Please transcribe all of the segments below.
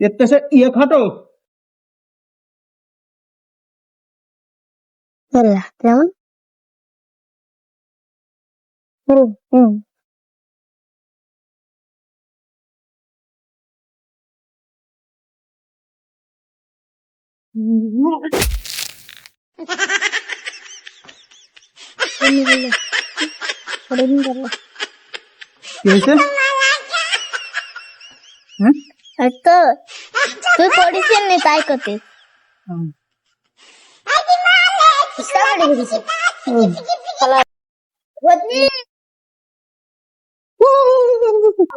এতে সে ইয়ে খাটো কেমন কি হয়েছে? হ্যাঁ? তো তুই পড়িস নি তাই করতে?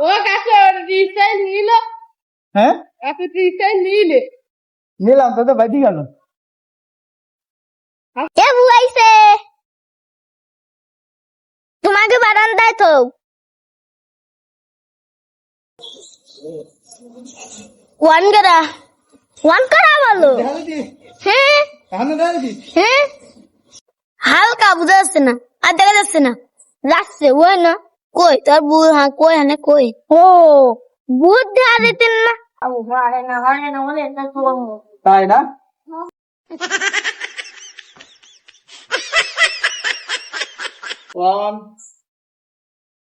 ও কাছে রিসাইল নিল। হ্যাঁ? এত রিসাইল নিলে। নিলাম তো তো বাইটি গেল। কে বুয়াইছে। তোমাকে বারান্দায় তো ওয়ান করা। ওয়ান করা বলো। হ্যাঁ হ্যাঁ হালকা বুঝা যাচ্ছে না। আর দেখা যাচ্ছে না। যাচ্ছে। ওই না। কই? তোর বু হ্যাঁ কই হ্যাঁ কই? ও। বুধ দেখা দিতেন না। ও মারে না মারে না বলে না তাই না? ওয়ান